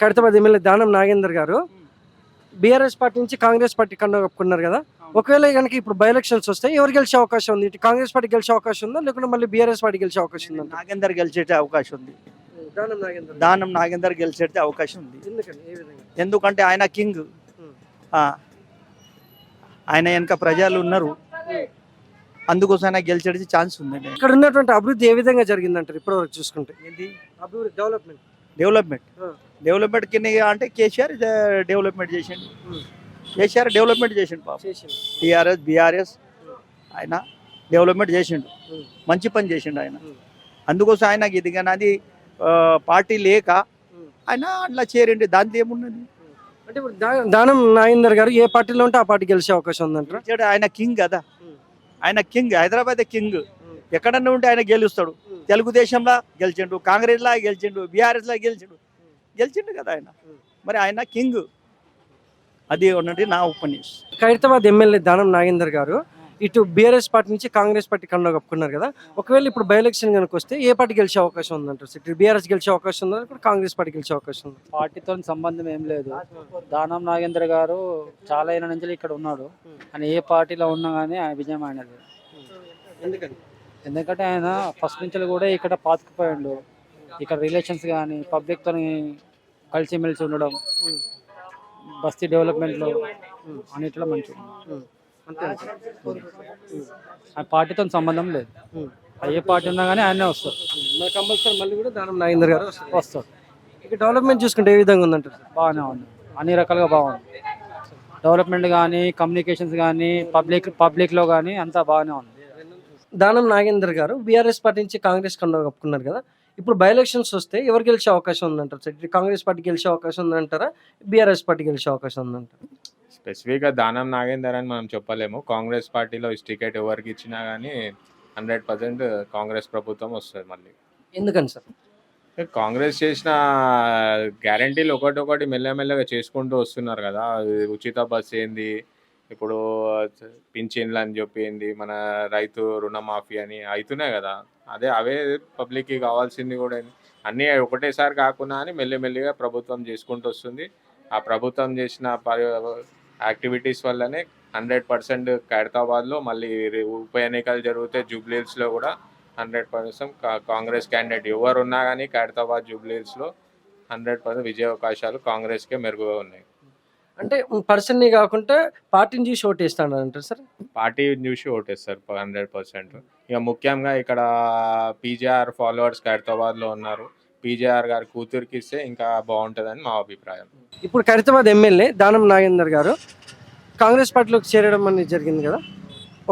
Khairatabad MLA Danam Nagender గారు. BRS party నుంచి Congress party కన్నా కప్పుకున్నారు కదా. ఒకవేళ కనుక ఇప్పుడు బై ఎలక్షన్స్ వస్తాయి ఎవరు గెలిచే అవకాశం ఉంది? ఇటు కాంగ్రెస్ పార్టీ గెలిచే అవకాశం ఉందా? లేకుంటే మళ్ళీ బీఆర్ఎస్ పార్టీ గెలిచే అవకాశం ఉందా? నాగేందర్ గెలిచే అవకాశం ఉంది. దానం నాగేందర్. గెలిచే అవకాశం ఉంది. ఎందుకంటే ఆయన కింగ్. ఆయన వెనక ప్రజలు ఉన్నారు. అందుకోసం ఆయన గెలిచేది ఛాన్స్ ఉందండి. ఇక్కడ ఉన్నటువంటి అభివృద్ధి ఏ విధంగా జరిగిందంటారు ఇప్పటివరకు చూసుకుంటే? అభివృద్ధి డెవలప్మెంట్ డెవలప్మెంట్. డెవలప్మెంట్ కింద అంటే కేసీఆర్ డెవలప్మెంట్ చేసిండు. కేసీఆర్ డెవలప్మెంట్ చేసిండు పాప టీఆర్ఎస్ బీఆర్ఎస్ ఆయన డెవలప్మెంట్ చేసిండు. మంచి పని చేసిండు ఆయన. అందుకోసం ఆయన ఇది కానీ అది పార్టీ లేక. ఆయన అట్లా చేరండి దాంట్లో ఏమున్నది అంటే ఇప్పుడు దానం నాగేందర్ గారు ఏ పార్టీలో ఉంటే ఆ పార్టీ గెలిచే అవకాశం ఉందంటారా ఆయన కింగ్ కదా. ఆయన కింగ్ హైదరాబాద్ కింగ్. ఎక్కడన్నా ఉంటే ఆయన గెలుస్తాడు. తెలుగుదేశంలో గెలిచిండు కాంగ్రెస్లో గెలిచిండు బీఆర్ఎస్లో గెలిచిండు. గెలిచిండు కదా ఆయన. మరి ఆయన కింగ్. అది ఉన్నది నా ఉపన్యాసం. ఖైరతాబాద్ ఎమ్మెల్యే దానం నాగేందర్ గారు ఇటు బీఆర్ఎస్ పార్టీ నుంచి కాంగ్రెస్ పార్టీ కన్నా కప్పుకున్నారు కదా. ఒకవేళ ఇప్పుడు బై ఎలక్షన్ కనుక వస్తే ఏ పార్టీ గెలిచే అవకాశం ఉందంటారు? ఇటు బీఆర్ఎస్ గెలిచే అవకాశం ఉందా? లేకపోతే కాంగ్రెస్ పార్టీ గెలిచే అవకాశం ఉందా? పార్టీతో సంబంధం ఏం లేదు. దానం నాగేంద్ర గారు చాలా ఏళ్ళ నుంచి ఇక్కడ ఉన్నాడు. ఆయన ఏ పార్టీలో ఉన్నా కానీ ఆయన విజయం ఆయనది. ఎందుకని? ఎందుకంటే ఆయన ఫస్ట్ నుంచి కూడా ఇక్కడ పాతుకుపోయాడు. ఇక్కడ రిలేషన్స్ కానీ పబ్లిక్తో కలిసిమెలిసి ఉండడం బస్తీ డెవలప్మెంట్లో అన్నిట్లో అంటారు. ఆ పార్టీతో సంబంధం లేదు. ఏ పార్టీ ఉన్నా కానీ ఆయనే వస్తారు. కంపల్సరీ మళ్ళీ కూడా దానం నాగేందర్ గారు వస్తారు. ఇక డెవలప్మెంట్ చూసుకుంటే ఏ విధంగా ఉందంటారు? బాగానే ఉంది. అన్ని రకాలుగా బాగుంది. డెవలప్మెంట్ కానీ కమ్యూనికేషన్స్ కానీ పబ్లిక్ పబ్లిక్లో కానీ అంతా బాగానే ఉంది. దానం నాగేందర్ గారు బీఆర్ఎస్ పార్టీ నుంచి కాంగ్రెస్ కన్నా కప్పుకున్నారు కదా. ఇప్పుడు బై ఎలక్షన్స్ వస్తే ఎవరు గెలిచే అవకాశం ఉందంటారు? సార్ కాంగ్రెస్ పార్టీ గెలిచే అవకాశం ఉందంటారా? బీఆర్ఎస్ పార్టీ గెలిచే అవకాశం ఉందంటారా? స్పెసిఫిక్గా దానం నాగేందర్ అని మనం చెప్పలేము. కాంగ్రెస్ పార్టీలో ఈ టికెట్ ఎవరికి ఇచ్చినా కానీ హండ్రెడ్ పర్సెంట్ కాంగ్రెస్ ప్రభుత్వం వస్తుంది మళ్ళీ. ఎందుకని సార్? కాంగ్రెస్ చేసిన గ్యారంటీలు ఒకటి మెల్లమెల్లగా చేసుకుంటూ వస్తున్నారు కదా. అది ఉచిత బస్ ఏంది? ఇప్పుడు పింఛన్లు అని చెప్పింది మన రైతు రుణమాఫీ అని అవుతున్నాయి కదా. అదే అవే పబ్లిక్కి కావాల్సింది కూడా అన్నీ ఒకటేసారి కాకుండా అని మెల్లిమెల్లిగా ప్రభుత్వం చేసుకుంటూ వస్తుంది. ఆ ప్రభుత్వం చేసిన యాక్టివిటీస్ వల్లనే హండ్రెడ్ పర్సెంట్ ఖైరతాబాద్లో మళ్ళీ ఉప ఎన్నికలు జరిగితే జూబ్లీహిల్స్లో కూడా హండ్రెడ్ పర్సెంట్ కాంగ్రెస్ క్యాండిడేట్ ఎవరు ఉన్నా కానీ ఖైరతాబాద్ జూబ్లీహిల్స్లో హండ్రెడ్ పర్సెంట్ విజయావకాశాలు కాంగ్రెస్కే మెరుగుగా ఉన్నాయి. అంటే పర్సన్ని కాకుండా పార్టీని చూసి ఓటు వేస్తాను అంటారు సార్? పార్టీ చూసి ఓటేస్తారు హండ్రెడ్ పర్సెంట్. ఇక ముఖ్యంగా ఇక్కడ పీజేఆర్ ఫాలోవర్స్ ఖైరతాబాద్లో ఉన్నారు. పీజేఆర్ గారి కూతురికి ఇస్తే ఇంకా బాగుంటుందని మా అభిప్రాయం. ఇప్పుడు ఖైరతాబాద్ ఎమ్మెల్యే దానం నాగేందర్ గారు కాంగ్రెస్ పార్టీలోకి చేరడం అనేది జరిగింది కదా.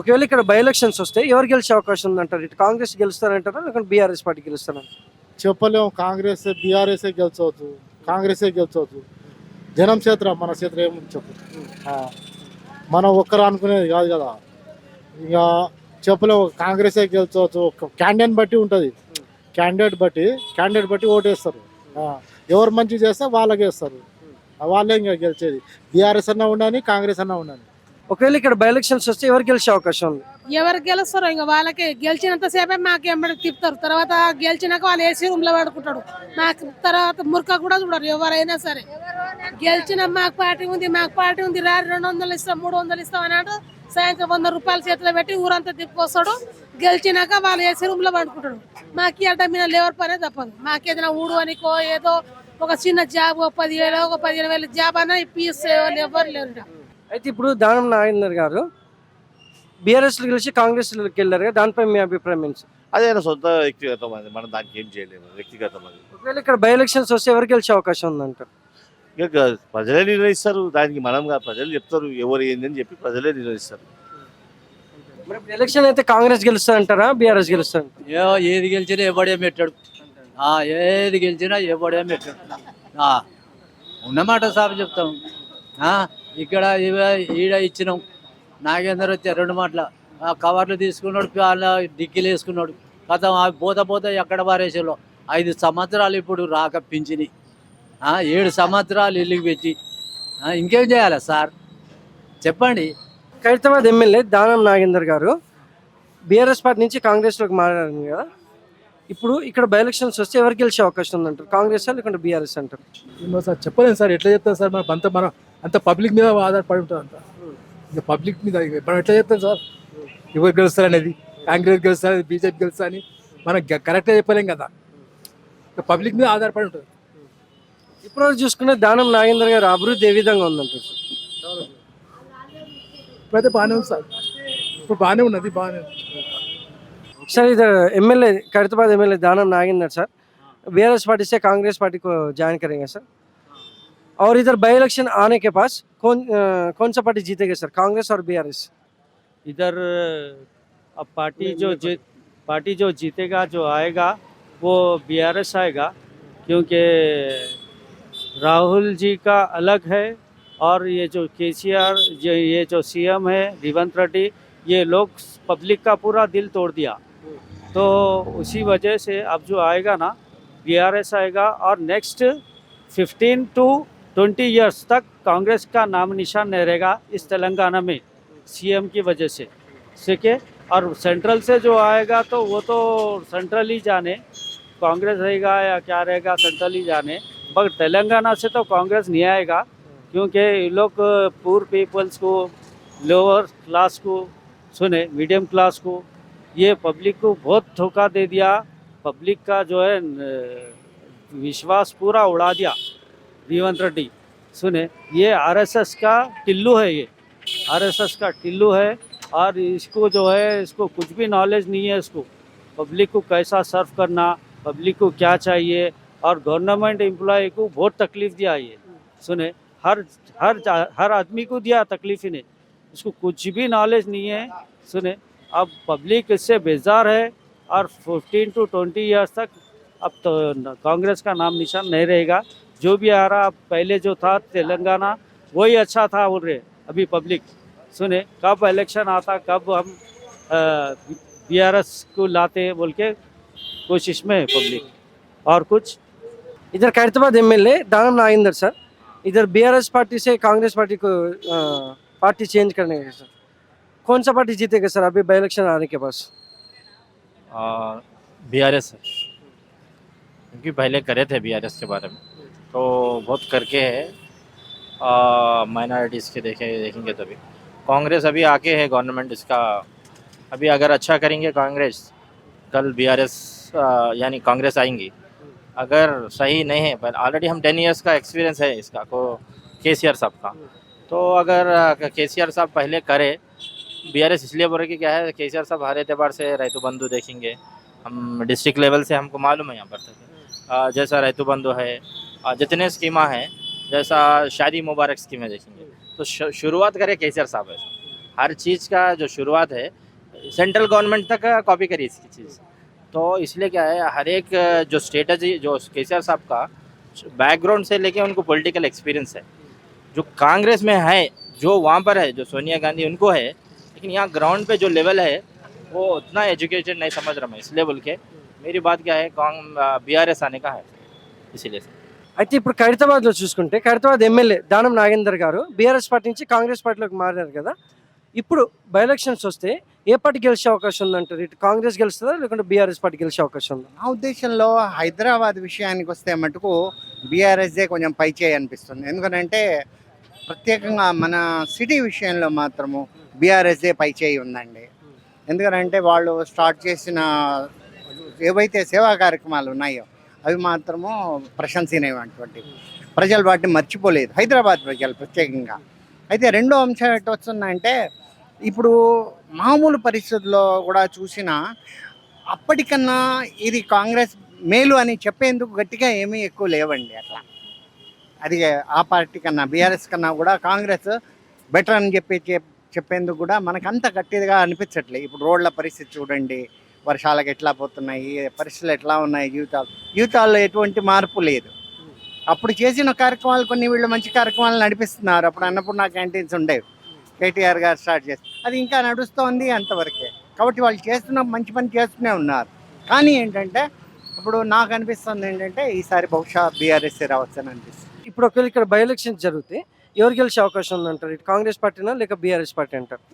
ఒకవేళ ఇక్కడ బై ఎలక్షన్స్ వస్తే ఎవరు గెలిచే అవకాశం ఉందంటారు? ఇటు కాంగ్రెస్ గెలుస్తారంటారా? లేకుంటే బీఆర్ఎస్ పార్టీ గెలుస్తారంటారు? చెప్పలేము కాంగ్రెస్ బీఆర్ఎస్ గెలిచవచ్చు. కాంగ్రెస్ గెలిచవచ్చు. జనం చేతిలో మన చేత ఏముంది చెప్పు. మనం ఒక్కరు అనుకునేది కాదు కదా. ఇక చెప్పలేము కాంగ్రెసే గెలిచవచ్చు క్యాండిడేట్ బట్టి ఉంటుంది. క్యాండిడేట్ బట్టి క్యాండిడేట్ బట్టి ఓటేస్తారు. ఎవరు మంచి చేస్తే వాళ్ళకి వేస్తారు వాళ్ళే ఇంకా గెలిచేది. బీఆర్ఎస్ అన్నా ఉండని కాంగ్రెస్ అన్నా ఉండని ఒకవేళ ఇక్కడ బై ఎలక్షన్స్ వస్తే ఎవరు గెలిచే అవకాశం ఉంది? ఎవరు గెలుస్తారో ఇంకా వాళ్ళకి. గెలిచినంత సేపే మాకు ఎంబడి తిప్పుతారు. తర్వాత గెలిచినాక వాళ్ళు ఏసీ రూమ్లో పడుకుంటాడు మాకు తర్వాత మురక కూడా చూడరు ఎవరైనా సరే. గెలిచిన మాకు పార్టీ ఉంది మాకు పార్టీ ఉంది రా రెండు వందలు ఇస్తాం మూడు వందలు ఇస్తాం అన్నాడు సాయంత్రం వంద రూపాయలు చేతిలో పెట్టి ఊరంతా తిప్పుకొస్తాడు. గెలిచినాక వాళ్ళు ఏసీ రూమ్లో పడుకుంటాడు మాకు ఈ మీద లేవర్ పనే తప్పదు. మాకు ఏదైనా ఊడు అనికో ఏదో ఒక చిన్న జాబ్ ఒక పదివేలు ఒక పదిహేను వేలు జాబ్ అన్న ఇప్పిస్తే వాళ్ళు ఎవరు లేరు అయితే ఇప్పుడు దానం నాగేందర్ గారు బీఆర్ఎస్ గెలిచి కాంగ్రెస్ వెళ్ళారు కదా దానిపై మీ అభిప్రాయం ఏంటి సార్? అదే ఆయన సొంత వ్యక్తిగతం అది మనం దానికి ఏం చేయలేము వ్యక్తిగతం అది. ఒకవేళ ఇక్కడ బై ఎలక్షన్స్ వస్తే ఎవరు గెలిచే అవకాశం ఉందంటారు? ఇక ప్రజలే నిర్ణయిస్తారు దానికి మనం కాదు ప్రజలు చెప్తారు ఎవరు ఏంది అని చెప్పి ప్రజలే నిర్ణయిస్తారు. మరి ఇప్పుడు ఎలక్షన్ అయితే కాంగ్రెస్ గెలుస్తారంటారా బీఆర్ఎస్ గెలుస్తారంటారా ఏ ఏది గెలిచినా ఎవడేం పెట్టాడు ఆ, ఏది గెలిచినా ఎవడేం పెట్టాడు ఆ, ఉన్నమాట సాబ్ చెప్తాం. ఆ, ఇక్కడ ఇవ- ఈడ ఇచ్చినాం. నాగేందర్ వచ్చే రెండు మాటల ఆ కవర్లు తీసుకున్నాడు వాళ్ళ డిక్కీలు వేసుకున్నాడు. కథ పోత పోత ఎక్కడ పారేసేలో ఐదు సంవత్సరాలు ఇప్పుడు రాక పింఛని. ఆ, ఏడు సంవత్సరాలు ఇల్లుకి పెట్టి. ఇంకేం చేయాలి సార్? చెప్పండి. ఖైరతాబాద్ ఎమ్మెల్యే దానం నాగేందర్ గారు బీఆర్ఎస్ పార్టీ నుంచి కాంగ్రెస్లోకి మారారు కదా? ఇప్పుడు ఇక్కడ బై ఎలక్షన్స్ వస్తే ఎవరు గెలిచే అవకాశం ఉందంటారు? కాంగ్రెస్ లేకుంటే బీఆర్ఎస్ అంటారు? సార్ చెప్పలేము సార్. ఎట్లా చెప్తాం సార్? మనం అంత మనం అంత పబ్లిక్ మీద ఆధారపడి ఉంటుంది అంత. ఇక పబ్లిక్ మీద మనం ఎట్లా చెప్తాం సార్? ఎవరు గెలుస్తారు అనేది కాంగ్రెస్ గెలుస్తారు అనేది బీజేపీ గెలుస్తా అని మనం కరెక్ట్గా చెప్పలేం కదా. ఇక పబ్లిక్ మీద ఆధారపడి ఉంటుంది. ఇప్పుడు చూసుకునే దానం నాగేంద్ర గారు అభివృద్ధి ఏ విధంగా ఉందంటారు సార్? ఇప్పుడైతే బాగానే ఉంది సార్. ఇప్పుడు బాగానే ఉన్నది బాగానే సార్ ఇది MLA Khairatabad MLA Danam Nagender sir. BRS party Congress పార్టీకి జాయిన్ కరేంగా సార్? और इधर बाई इलेक्शन आने के पास कौन अ, कौन सा पार्टी जीतेगा सर? कांग्रेस और बीआरएस इधर अब पार्टी जो जीत पार्टी जो जीतेगा जो आएगा वो बीआरएस आएगा क्योंकि राहुल जी का अलग है और ये जो केसीआर जो ये जो सीएम है रेवंत रेड्डी ये लोग पब्लिक का पूरा दिल तोड़ दिया। तो उसी वजह से अब जो आएगा ना बीआरएस आएगा और नेक्स्ट 15 टू 20 इयर्स तक कांग्रेस का नाम निशान नहीं रहेगा इस तेलंगाना में सीएम की वजह से। ठीक है? और सेंट्रल से जो आएगा तो वो तो सेंट्रल ही जाने। कांग्रेस रहेगा या क्या रहेगा सेंट्रल ही जाने। मगर तेलंगाना से तो कांग्रेस नहीं आएगा, क्योंकि लोग पुअर पीपल्स को लोअर क्लास को, सुने मीडियम क्लास को, ये पब्लिक को बहुत धोखा दे दिया। पब्लिक का जो है विश्वास पूरा उड़ा दिया। रेवंत रेड्डी। सुने, ये आरएसएस का टिल्लू है ये। आरएसएस का टिल्लू है और इसको जो है, इसको कुछ भी नॉलेज नहीं है इसको। पब्लिक को कैसा सर्व करना पब्लिक को क्या चाहिए और गवर्नमेंट एम्प्लॉय को बहुत तकलीफ़ दिया ये। सुने, हर हर हर आदमी को दिया तकलीफ़ इन्हें। इसको कुछ भी नॉलेज नहीं है। सुने, अब पब्लिक इससे बेजार है और 15 टू 20 इयर्स तक अब तो कांग्रेस का नाम निशान नहीं रहेगा। जो भी आ रहा पहले जो था तेलंगाना वही अच्छा था बोल रहे अभी पब्लिक सुने कब इलेक्शन आता कब हम बी आर एस को लाते बोल के कोशिश में है पब्लिक और कुछ? इधर खैरताबाद ए दानम नागेंद्र सर। इधर बी आर एस पार्टी से कांग्रेस पार्टी को अ, पार्टी चेंज करने का सर। कौन सा पार्टी जीतेगा सर अभी बाई इलेक्शन आने के पास? बी आर एस क्योंकि पहले करे थे बी आर एस के बारे में। तो बहुत करके है। माइनॉरिटीज़ के देखे, देखेंगे तभी। कांग्रेस अभी आके है गवर्नमेंट इसका। अभी अगर अच्छा करेंगे कांग्रेस, कल बी आर एस यानी कांग्रेस आएँगी। अगर सही नहीं है, पर ऑलरेडी हम टेन इयर्स का एक्सपीरियंस है इसका, को के सी आर साहब का। तो अगर के सी आर साहब पहले करे बी आर एस इसलिए बोल रहे कि क्या है के सी आर साहब हर एतबार से रैतु बंधु देखेंगे। हम डिस्ट्रिक्ट लेवल से हमको मालूम है यहाँ पर जैसा रैतु बंधु है जितने स्कीमा हैं, जैसा शादी मुबारक स्कीम है देखेंगे। तो शुरुआत करे के सी आर साहब ऐसा हर चीज़ का जो शुरुआत है सेंट्रल गवर्नमेंट तक कॉपी करी इसकी चीज़। तो इसलिए क्या है, हर एक जो स्ट्रेटजी जो के सी आर साहब का बैकग्राउंड से लेके उनको पॉलिटिकल एक्सपीरियंस है। जो कांग्रेस में है, जो वहाँ पर है, जो सोनिया गांधी उनको है, लेकिन यहाँ ग्राउंड पे जो लेवल है, वो उतना एजुकेटेड नहीं समझ रहा मैं, इसलिए बोल के। मेरी बात क्या है बी आर एस आने का है, इसीलिए। అయితే ఇప్పుడు ఖైరతాబాద్లో చూసుకుంటే ఖైరతాబాద్ ఎమ్మెల్యే దానం నాగేందర్ గారు బీఆర్ఎస్ పార్టీ నుంచి కాంగ్రెస్ పార్టీలోకి మారారు కదా. ఇప్పుడు బై ఎలక్షన్స్ వస్తే ఏ పార్టీ గెలిచే అవకాశం ఉందంటారు? ఇటు కాంగ్రెస్ గెలుస్తుందా? లేకుంటే బీఆర్ఎస్ పార్టీ గెలిచే అవకాశం ఉందా? నా ఉద్దేశంలో హైదరాబాద్ విషయానికి వస్తే మటుకు బీఆర్ఎస్దే కొంచెం పైచేయి అనిపిస్తుంది. ఎందుకంటే ప్రత్యేకంగా మన సిటీ విషయంలో మాత్రము బీఆర్ఎస్దే పైచేయి ఉందండి. ఎందుకంటే వాళ్ళు స్టార్ట్ చేసిన ఏవైతే సేవా కార్యక్రమాలు ఉన్నాయో అవి మాత్రము ప్రశంసనీయమైనటువంటి ప్రజలు వాటిని మర్చిపోలేదు. హైదరాబాద్ ప్రజలు ప్రత్యేకంగా. అయితే రెండో అంశం ఎట్టు వస్తుందంటే ఇప్పుడు మామూలు పరిస్థితుల్లో కూడా చూసినా అప్పటికన్నా ఇది కాంగ్రెస్ మేలు అని చెప్పేందుకు గట్టిగా ఏమీ ఎక్కువ లేవండి అట్లా. అది ఆ పార్టీ కన్నా బీఆర్ఎస్ కన్నా కూడా కాంగ్రెస్ బెటర్ అని చెప్పి చెప్- చెప్పేందుకు కూడా మనకు అంత గట్టిగా అనిపించట్లేదు. ఇప్పుడు రోడ్ల పరిస్థితి చూడండి వర్షాలకు ఎట్లా పోతున్నాయి పరిస్థితులు ఎట్లా ఉన్నాయి జీవితాలు. జీవితాల్లో ఎటువంటి మార్పు లేదు. అప్పుడు చేసిన కార్యక్రమాలు కొన్ని వీళ్ళు మంచి కార్యక్రమాలు నడిపిస్తున్నారు. అప్పుడు అన్నపూర్ణ క్యాంటీన్స్ ఉండేవి. కేటీఆర్ గారు స్టార్ట్ చేసి అది ఇంకా నడుస్తోంది అంతవరకే. కాబట్టి వాళ్ళు చేస్తున్న మంచి పని చేస్తూనే ఉన్నారు. కానీ ఏంటంటే ఇప్పుడు నాకు అనిపిస్తుంది ఏంటంటే ఈసారి బహుశా బీఆర్ఎస్ రావచ్చు అని అనిపిస్తుంది. ఇప్పుడు ఒకవేళ ఇక్కడ బై ఎలక్షన్స్ జరిగితే ఎవరు గెలిచే అవకాశం ఉందంటారు? ఇటు కాంగ్రెస్ పార్టీనా లేక బీఆర్ఎస్ పార్టీ అంటారు?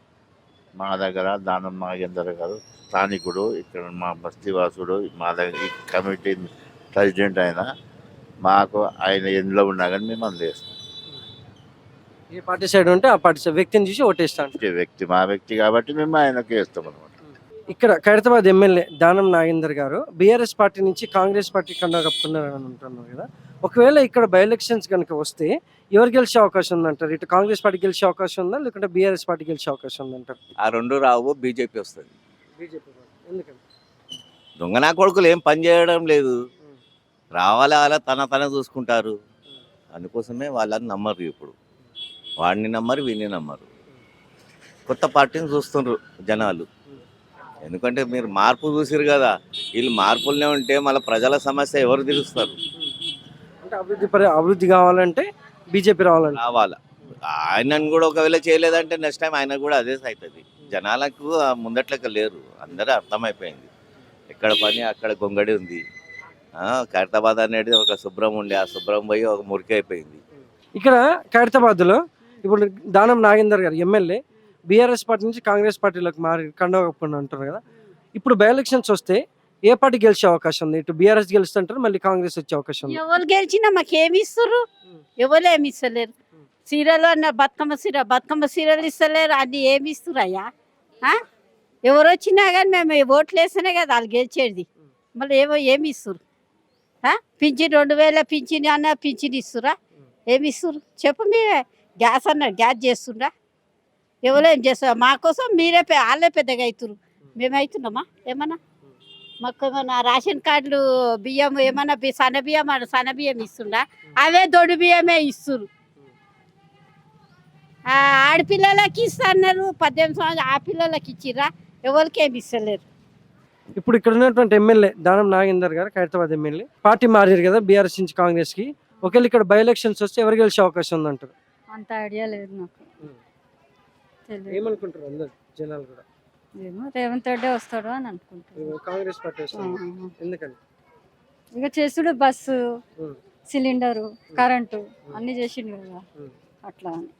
మా దగ్గర దానం నాగేందర్ గారు స్థానికుడు ఇక్కడ మా బస్తీవాసుడు మా దగ్గర ఈ కమిటీ ప్రెసిడెంట్ ఆయన. మాకు ఆయన ఎందులో ఉన్నా కానీ మేము అందజేస్తాం ఏ పార్టీ సైడ్ ఉంటే ఆ పార్టీ వ్యక్తిని చూసి ఓటేస్తాను ఈ వ్యక్తి మా వ్యక్తి కాబట్టి మేము ఆయనకు వేస్తాం ఇక్కడ ఖైరతాబాద్ ఎమ్మెల్యే దానం నాగేందర్ గారు బీఆర్ఎస్ పార్టీ నుంచి కాంగ్రెస్ పార్టీ కన్నా కప్పుకున్నారని అంటున్నారు కదా. ఒకవేళ ఇక్కడ బై ఎలక్షన్స్ కనుక వస్తే ఎవరు గెలిచే అవకాశం ఉందంటారు? ఇటు కాంగ్రెస్ పార్టీ గెలిచే అవకాశం ఉందా? లేకుంటే బీఆర్ఎస్ పార్టీ గెలిచే అవకాశం ఉందంటారు? ఆ రెండు రావు బీజేపీ వస్తుంది. బీజేపీ ఎందుకంటే దొంగ నా కొడుకులు ఏం పని చేయడం లేదు. రావాలి అలా తన తన చూసుకుంటారు. అందుకోసమే వాళ్ళని నమ్మరు ఇప్పుడు. వాడిని నమ్మరు వీడిని నమ్మరు. కొత్త పార్టీని చూస్తుండ్రు జనాలు. ఎందుకంటే మీరు మార్పు చూసిరు కదా. వీళ్ళు మార్పులనే ఉంటే మళ్ళీ ప్రజల సమస్య ఎవరు తీరుస్తారు? అంటే అభివృద్ధి పరి అభివృద్ధి కావాలంటే బీజేపీ రావాలంటే. రావాలా ఆయనను కూడా ఒకవేళ చేయలేదంటే నెక్స్ట్ టైం ఆయన కూడా అదే అవుతుంది జనాలకు ముందట్లక లేరు. అందరూ అర్థమైపోయింది. ఎక్కడ పని అక్కడ గొంగడి ఉంది. ఖైరతాబాద్ అనేది ఒక శుభ్రం ఉండే ఆ శుభ్రం పోయి ఒక మురికి అయిపోయింది. ఇక్కడ ఖైరతాబాద్లో ఇప్పుడు దానం నాగేందర్ గారు ఎమ్మెల్యే బీఆర్ఎస్ పార్టీ నుంచి కాంగ్రెస్ పార్టీలోకి మారి కండవ అంటారు కదా. ఇప్పుడు బై ఎలక్షన్స్ వస్తే ఏ పార్టీ గెలిచే అవకాశం ఉంది? ఇటు బీఆర్ఎస్ గెలుస్తుంటారు మళ్ళీ కాంగ్రెస్ వచ్చే అవకాశం ఉంది. ఎవరు గెలిచినా మాకేమి ఇస్తారు ఎవరు ఏమి ఇస్తలేరు? సీరియల్ అన్న బతుకమ్మ సీర బతుకమ్మ సీరలు ఇస్తలేరు అది ఏమి ఇస్తురయ్యా ఆ? ఎవరు వచ్చినా కానీ మేము ఓట్లు వేస్తేనే కదా వాళ్ళు గెలిచేది. మళ్ళీ ఏమో ఏమి ఇస్తారు పింఛన్ రెండు వేల పింఛన్ అన్న పింఛన్ ఇస్తురా ఏమి ఇస్తారు చెప్పు మీరే గ్యాస్ అన్నారు గ్యాస్ చేస్తుండ్రా? ఎవరు ఏం చేస్తారు? మా కోసం మీరే పె- వాళ్ళే పెద్దగా అవుతురు మేము అవుతున్నామా? ఏమన్నా? మాకు ఏమన్నా రేషన్ కార్డులు బియ్యం ఏమన్నా బి- సన్న బియ్యం సన్న బియ్యం ఇస్తుండా? అవే దొడ్డు బియ్యమే ఇస్తురు ఆడపిల్లలకి ఇస్తున్నారు. పద్దెనిమిది సంవత్సరాలు ఆ పిల్లలకి ఇచ్చిర్రా? ఎవరికి ఏమి ఇస్తలేరు? ఇప్పుడు ఇక్కడ ఉన్నటువంటి ఎమ్మెల్యే దానం నాగేందర్ గారు ఖైరతాబాద్ ఎమ్మెల్యే పార్టీ మారారు కదా బీఆర్ఎస్ నుంచి కాంగ్రెస్కి ఒకవేళ ఇక్కడ బై ఎలక్షన్స్ వస్తే ఎవరు గెలిచే అవకాశం ఉందంటారు? అంత ఐడియా లేదు నాకు. ఏమనుకుంటారు అందరు జనాలు కూడా? ఏమో రేవంత్ రెడ్డి వస్తాడు అని అనుకుంటున్నాను కాంగ్రెస్ పార్టీ వస్తుంది ఎందుకని? ఇక చేసుడు బస్సు. సిలిండరు కరెంటు అన్ని చేసిండు కదా. అట్లా అని.